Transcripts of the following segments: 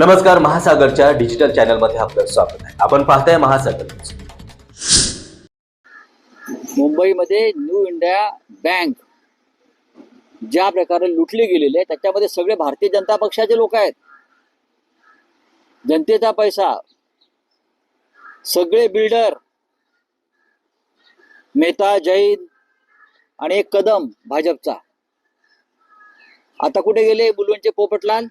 नमस्कार महासागरच्या डिजिटल चॅनलमध्ये आपलं स्वागत आहे. आपण पाहताय महासागर मुंबईमध्ये न्यू इंडिया बँक ज्या प्रकारे लुटली गेलेली आहे त्याच्यामध्ये सगळे भारतीय जनता पक्षाचे लोक आहेत. जनतेचा पैसा सगळे बिल्डर मेहता जैन आणि एक कदम भाजपचा. आता कुठे गेले बुलवणचे पोपटलाल?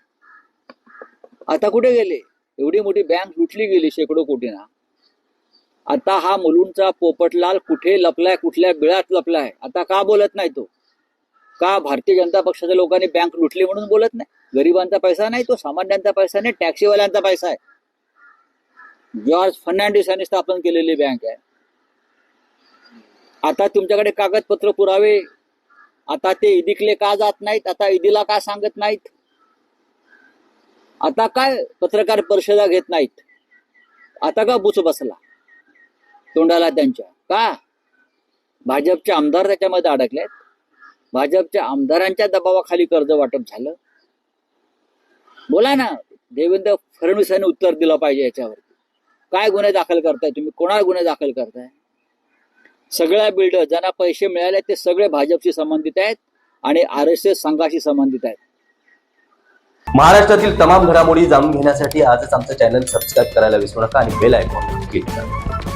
आता कुठे गेले? एवढी मोठी बँक लुटली गेली शेकडो कोटीना. आता हा मुलुंडचा पोपटलाल कुठे लपलाय कुठल्या बिळात लपलाय? आता का बोलत नाही तो? का भारतीय जनता पक्षाच्या लोकांनी बँक लुटली म्हणून बोलत नाही? गरिबांचा पैसा नाही तो सामान्यांचा पैसा नाही टॅक्सीवाल्यांचा पैसा आहे. जॉर्ज फर्नांडिस यांनी स्थापन केलेली बँक आहे. आता तुमच्याकडे कागदपत्र पुरावे? आता ते ईदीकले का जात नाहीत? आता ईदीला का सांगत नाहीत? आता काय पत्रकार परिषदा घेत नाहीत? आता का बुच बसला? तोंडाला त्यांच्या. का? भाजपचे आमदार त्याच्यामध्ये अडकलेत? भाजपच्या आमदारांच्या दबावाखाली कर्ज वाटप झालं? बोला ना देवेंद्र फडणवीस यांनी उत्तर दिलं पाहिजे याच्यावरती काय गुन्हे दाखल करताय तुम्ही? कोणाला गुन्हे दाखल करताय? सगळ्या बिल्डर ज्यांना पैसे मिळाले ते सगळे भाजपशी संबंधित आहेत आणि आर एस एस संघाशी संबंधित आहेत. महाराष्ट्रातील तमाम घडामोडी जाणून घेण्यासाठी आजच आमचं चॅनल सबस्क्राईब करायला विसरू नका आणि बेल आयकॉन क्लिक करा.